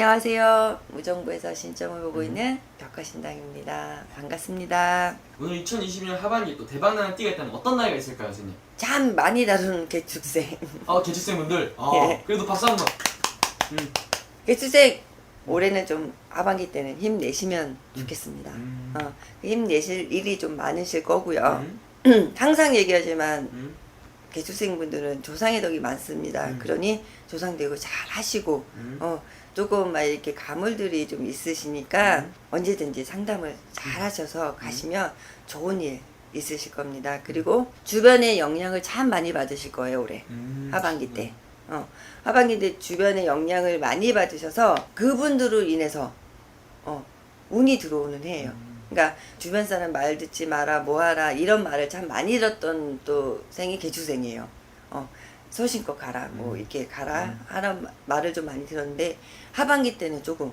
안녕하세요. 무정부에서 신점을 보고 있는 벽화신당입니다. 반갑습니다. 오늘 2020년 하반기 또 대박나는 띠가 있다면 어떤 나이가 있을까요, 선생님? 참 많이 다루는 개축생. 어, 개축생분들. 아, 예. 그래도 박수 한 번. 음. 개축생 올해는 좀 하반기 때는 힘내시면 좋겠습니다. 음. 어, 힘내실 일이 좀 많으실 거고요. 음. 항상 얘기하지만 음. 개축생분들은 조상의 덕이 많습니다. 음. 그러니 조상되고 잘 하시고 음. 어, 조금 막 이렇게 가물들이 좀 있으시니까 음. 언제든지 상담을 잘 하셔서 가시면 좋은 일 있으실 겁니다. 그리고 주변의 영향을 참 많이 받으실 거예요, 올해. 음. 하반기 때. 어, 하반기 때 주변의 영향을 많이 받으셔서 그분들로 인해서 어, 운이 들어오는 해예요. 음. 그러니까 주변 사람 말 듣지 마라 뭐하라 이런 말을 참 많이 들었던 또 생이 개주생이에요. 어, 소신껏 가라 뭐 음. 이렇게 가라 음. 하는 말을 좀 많이 들었는데 하반기 때는 조금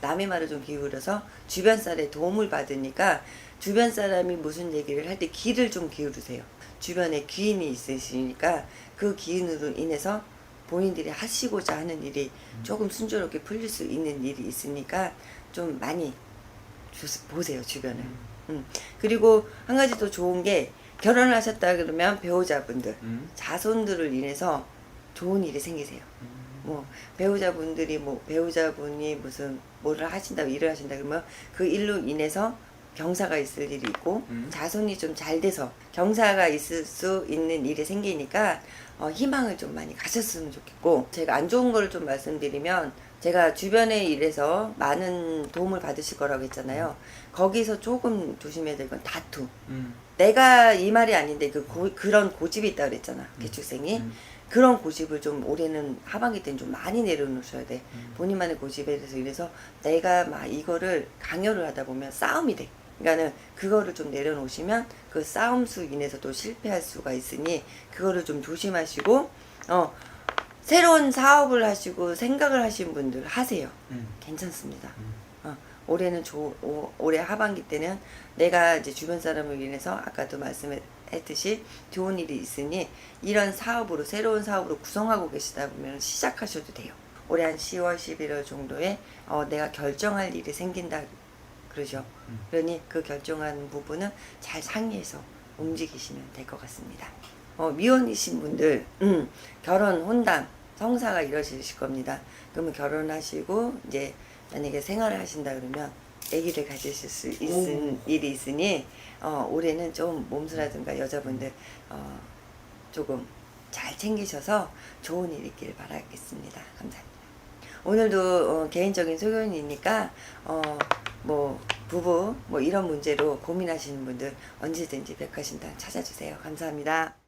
남의 말을 좀 기울여서 주변 사람의 도움을 받으니까 주변 사람이 무슨 얘기를 할 때 귀를 좀 기울이세요. 주변에 귀인이 있으시니까 그 기인으로 인해서 본인들이 하시고자 하는 일이 조금 순조롭게 풀릴 수 있는 일이 있으니까 좀 많이 주- 보세요 주변을. 음. 그리고 한 가지 더 좋은 게 결혼을 하셨다 그러면 배우자분들 음. 자손들을 인해서 좋은 일이 생기세요. 뭐 배우자분들이 뭐 배우자분이 무슨 뭐를 하신다고 일을 하신다 그러면 그 일로 인해서 경사가 있을 일이 있고 음. 자손이 좀 잘 돼서 경사가 있을 수 있는 일이 생기니까 어, 희망을 좀 많이 가졌으면 좋겠고 제가 안 좋은 거를 좀 말씀드리면 제가 주변의 일에서 많은 도움을 받으실 거라고 했잖아요. 거기서 조금 조심해야 될 건 다투. 음. 내가 이 말이 아닌데 그 고, 그런 고집이 있다 그랬잖아 개축생이 음. 그런 고집을 좀 올해는 하반기 때는 좀 많이 내려놓으셔야 돼 음. 본인만의 고집에 대해서 이래서 내가 막 이거를 강요를 하다 보면 싸움이 돼 그러니까는 그거를 좀 내려놓으시면 그 싸움 수 인해서 또 실패할 수가 있으니 그거를 좀 조심하시고 어 새로운 사업을 하시고 생각을 하신 분들 하세요 음. 괜찮습니다. 음. 어, 올해는 조, 오, 올해 하반기 때는 내가 이제 주변 사람을 인해서 아까도 말씀했듯이 좋은 일이 있으니 이런 사업으로 새로운 사업으로 구성하고 계시다 보면 시작하셔도 돼요. 올해 한 10월, 11월 정도에 어, 내가 결정할 일이 생긴다 그러죠. 음. 그러니 그 결정하는 부분은 잘 상의해서 움직이시면 될 것 같습니다. 어, 미혼이신 분들 음, 결혼 혼담 성사가 이루어지실 겁니다. 그러면 결혼하시고 이제 만약에 생활을 하신다 그러면 아기를 가지실 수 있은 일이 있으니 어, 올해는 좀 몸수라든가 여자분들 어, 조금 잘 챙기셔서 좋은 일 있기를 바라겠습니다. 감사합니다. 오늘도 어, 개인적인 소견이니까 어, 뭐 부부 뭐 이런 문제로 고민하시는 분들 언제든지 백화신당 찾아주세요. 감사합니다.